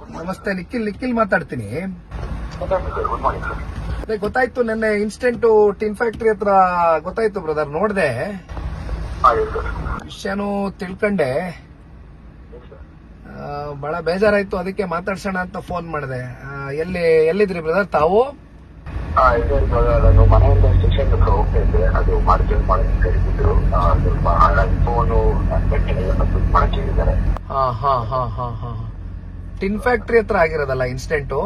ನಮಸ್ತೆ ನಿಖಿಲ್ ನಿಖಿಲ್ ಮಾತಾಡ್ತೀನಿ. ಅದೇ ಗೊತ್ತಾಯ್ತು ನಿನ್ನೆ ಇನ್ಸ್ಟೆಂಟ್ ಟಿನ್ ಫ್ಯಾಕ್ಟ್ರಿ ಹತ್ರ ಗೊತ್ತಾಯ್ತು ಬ್ರದರ್ ನೋಡ್ದೆ. ವಿಷಯನೂ ತಿಳ್ಕೊಂಡೆ. ಬಹಳ ಬೇಜಾರಾಯ್ತು ಅದಕ್ಕೆ ಮಾತಾಡ್ಸೋಣ ಅಂತ ಫೋನ್ ಮಾಡಿದೆ. ಎಲ್ಲಿ ಎಲ್ಲಿದ್ರಿ ಬ್ರದರ್ ತಾವು? ಮನೆಯಿಂದ ಸ್ಟೇಷನ್ ಹತ್ರ ಹೋಗ್ತಾ ಇದ್ದೆ. ಅದು ಮಾರ್ಕೆಟ್ ಮಾಡಕ್ಕೆ ಕರೀತಿದ್ರು ಆ, ಸ್ವಲ್ಪ ಹಾಗಾಗಿ ಫೋನು ಮಾಡಕ್ಕೆ ಹೇಳಿದ್ದಾರೆ ಹಾ ಹಾ ಹಾ ಹಾ ಹಾ. ಟಿನ್ ಫ್ಯಾಕ್ಟ್ರಿ ಹತ್ರ ಆಗಿರೋದಲ್ಲ ಇನ್ಸಿಡೆಂಟು?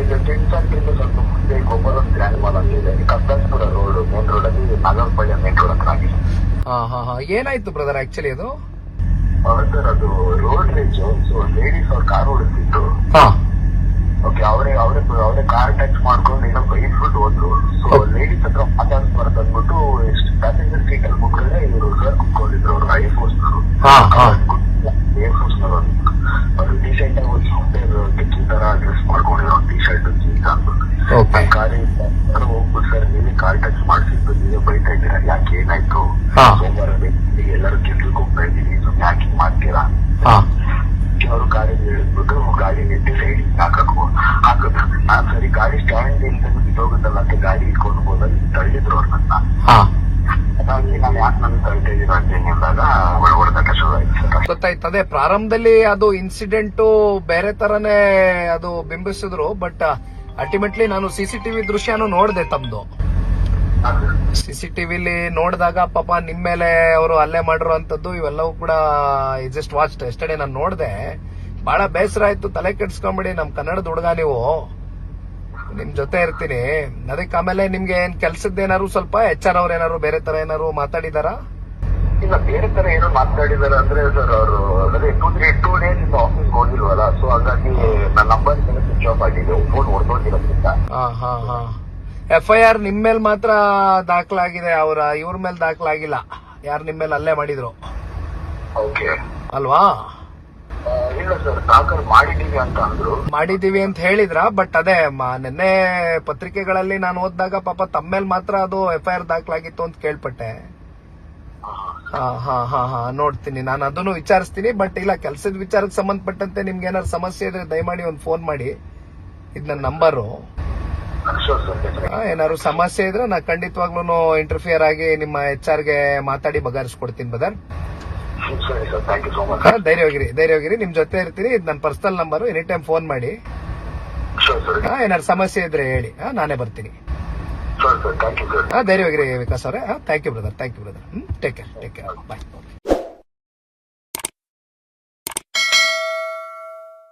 ಇದು ಟಿನ್ ಫ್ಯಾಕ್ಟ್ರಿ ಸ್ವಲ್ಪ ಮುಂದೆ ಗೊಬ್ಬರ ಗ್ರ್ಯಾಂಡ್ ಮಾಲ್ ಅಂತ ಇದೆ ಕಬ್ಬಾಸ್ಪುರ ರೋಡ್ ಮೇನ್ ರೋಡ್ ಅಲ್ಲಿ ನಾಗರಪಳ್ಳಿ ಮೇನ್ ರೋಡ್ ಹತ್ರ ಆಗಿದೆ. ಹಾ ಹಾ ಹಾ. ಏನಾಯ್ತು ಬ್ರದರ್ ಆಕ್ಚುಲಿ ಅದು? ಸರ್ ಅದು ರೋಡ್ ರೇಜ್ ಸೊ ಲೇಡೀಸ್ ಅವ್ರ ಕಾರ್ ಓಡಿಸ್ತಿದ್ರು. ಹಾ. ಓಕೆ ಅವರೇ ಅವರೇ ಅವರೇ ಕಾರ್ ಟಚ್ ಮಾಡ್ಕೊಂಡು ಏನೋ ಬೈದ್ಬಿಟ್ಟು ಹೋದ್ರು. ಸೊ ಲೇಡೀಸ್ ಹತ್ರ ಮಾತಾಡ್ಬಾರ್ದು ಅಂದ್ಬಿಟ್ಟು ಪ್ಯಾಸೆಂಜರ್ ಸೀಟ್ ಅಲ್ಲಿ ಇವರು ಸರ್ ಕುತ್ಕೊಂಡಿದ್ರು ಅವರು ಐ ಫೋರ್ಸ್ ಹಾ ಹಾ ಏರ್ ಫೋರ್ಸ್ ಅವರು ಟಿ ಶರ್ಟ್ ಟಿಕ್ಕಿ ತರ ಡ್ರೆಸ್ ಮಾಡ್ಕೊಂಡಿರೋ ಟಿ ಶರ್ಟ್ ಜೀನ್ಸ್ ಅಂದ್ಬಿಟ್ಟು ಓಕೆ ಕಾರ್ ಹತ್ರ ಹೋಗ್ಬಿಟ್ಟು ಸರ್ ನೀವೇ ಕಾರ್ ಟ್ಯಾಕ್ಸ್ ಮಾಡಿಸಿದ್ದು ನೀವೇ ಬೈತಾ ಇದ್ದೀರಾ ಯಾಕೆ ಏನಾಯ್ತು. ಸೋಮವಾರ ಬೆಳಿಗ್ಗೆ ಎಲ್ಲರೂ ಕೆಲ್ಸಕ್ಕೆ ಹೋಗ್ತಾ ಇದ್ದೀವಿ ಸುಮ್ಮನೆ ಯಾಕೆ ಮಾಡ್ತೀರಾ? ಅವರು ಗಾಡಿ ಹೇಳಿದ್ಬಿಟ್ಟು ಗಾಡಿ ನೆಟ್ಟಿ ಸೈಡ್ ಹಾಕಕು ಹಾಕಿದ್ರು ನಾನ್ ಸರಿ ಗಾಡಿ ಸ್ಟ್ಯಾಂಡ್ ಇಲ್ದ ಬಿದ್ದೋಗುತ್ತಲ್ಲ ಅಂತ ಗಾಡಿ ಇಟ್ಕೊಂಡು ಹೋದಾಗ ತಳ್ಳಿದ್ರು ಅವ್ರ ನನ್ನ. ಹಾ. ಅದಾಗಿ ನಾನು ಯಾಕೆ ನನ್ನ ತಳ್ತಾ ಇದೀರ ಅಂತ ಹೇಳಿದಾಗ ಹೊಡೆದಾಟ ಶುರು ಆಯ್ತು ಸರ್. ಗೊತ್ತಾಯ್ತು ಅದೇ ಪ್ರಾರಂಭದಲ್ಲಿ ಅದು ಇನ್ಸಿಡೆಂಟ್ ಬೇರೆ ತರನೇ ಅದು ಬಿಂಬಿಸಿದ್ರು ಬಟ್ ಅಲ್ಟಿಮೇಟ್ಲಿ ನಾನು ಸಿಸಿಟಿವಿ ದೃಶ್ಯನು ನೋಡಿದೆ ತಮ್ದು. ಸಿಸಿಟಿವಿಲಿ ನೋಡಿದಾಗ ಪಾಪ ನಿಮ್ ಮೇಲೆ ಅವರು ಹಲ್ಲೆ ಮಾಡಿರೋ ಅಂತದ್ದು ಇವೆಲ್ಲವೂ ಕೂಡ ಜಸ್ಟ್ ವಾಚ್ ಎಸ್ಟರ್ಡೇ ನಾನು ನೋಡಿದೆ. ಬಹಳ ಬೇಸರ ಆಯ್ತು. ತಲೆ ಕೆಡ್ಸ್ಕೊಂಬಿಡಿ. ನಮ್ ಕನ್ನಡದ ಹುಡುಗ ನೀವು. ನಿಮ್ ಜೊತೆ ಇರ್ತೀನಿ. ಅದಕ್ಕೆ ಆಮೇಲೆ ನಿಮ್ಗೆ ಏನ್ ಕೆಲ್ಸದ್ದೇನಾರು ಏನಾರು ಸ್ವಲ್ಪ ಎಚ್ ಆರ್ ಅವ್ರ ಏನಾರು ಬೇರೆ ತರ ಏನಾರು ಮಾತಾಡಿದಾರಾ? ಇಲ್ಲ ಬೇರೆ ತರ ಏನೋ ಮಾತಾಡಿದಾರ ಅಂದ್ರೆ ಸರ್ ಅವರು ಅಂದ್ರೆ two three two days office ಹೋಗಿಲ್ವಲ್ಲ so ಹಾಗಾಗಿ ನನ್ನ ನಂಬರ್ ಸ್ವಿಚ್ ಆಫ್ ಆಗಿದೆ ಫೋನ್ ಹೊಡೆದೋಗಿರೋದ್ರಿಂದ ಹಾ ಹಾ ಹಾ ಎಫ್ ಐ ಆರ್ ನಿಮ್ ಮೇಲೆ ಮಾತ್ರ ದಾಖಲಾಗಿದೆ ಅವರ ಇವ್ರ ಮೇಲೆ ದಾಖಲಾಗಿಲ್ಲ. ಯಾರು ನಿಮ್ ಮೇಲೆ ಅಲ್ಲೇ ಮಾಡಿದ್ರು. ಅಲ್ವಾ? ಮಾಡಿದೀವಿ ಅಂತ ಹೇಳಿದ್ರ ಬಟ್ ಅದೇ ನಿನ್ನೆ ಪತ್ರಿಕೆಗಳಲ್ಲಿ ನಾನು ಓದಿದಾಗ ಪಾಪ ತಮ್ಮ ಮೇಲೆ ಮಾತ್ರ ಅದು ಎಫ್ಐಆರ್ ದಾಖಲಾಗಿತ್ತು ಅಂತ ಕೇಳ್ಪಟ್ಟೆ. ಹಾ ಹಾ ಹಾ ಹಾ ನೋಡ್ತೀನಿ. ನಾನು ಅದನ್ನು ವಿಚಾರಿಸ್ತೀನಿ ಬಟ್ ಇಲ್ಲ ಕೆಲಸದ ವಿಚಾರಕ್ಕೆ ಸಂಬಂಧಪಟ್ಟಂತೆ ನಿಮ್ಗೆ ಏನಾದ್ರು ಸಮಸ್ಯೆ ಇದ್ರೆ ದಯಮಾಡಿ ಒಂದು ಫೋನ್ ಮಾಡಿ. ಇದು ನನ್ನ ನಂಬರು. ಏನಾದ್ರು ಸಮಸ್ಯೆ ಇದ್ರೆ ನಾ ಖಂಡಿತವಾಗ್ಲೂ ಇಂಟರ್ಫಿಯರ್ ಆಗಿ ನಿಮ್ಮ ಎಚ್ಗೆ ಮಾತಾಡಿ ಬಗೆಹರಿಸ್ಕೊಡ್ತೀನಿ ಬದರ್ ಧೈರ್ಯವಾಗಿರಿ ಧೈರ್ಯವಾಗಿರಿ ನಿಮ್ ಜೊತೆ ಇರ್ತೀನಿ. ಇದು ನನ್ನ personal number any time phone ಮಾಡಿ ಏನಾದ್ರು ಸಮಸ್ಯೆ ಇದ್ರೆ ಹೇಳಿ. ನಾನೇ ಬರ್ತೀನಿ. ಧೈರ್ಯವಾಗಿರಿ ವಿಕಾಸ್ ಅವರೇ. Thank you brother thank you brother take care take care bye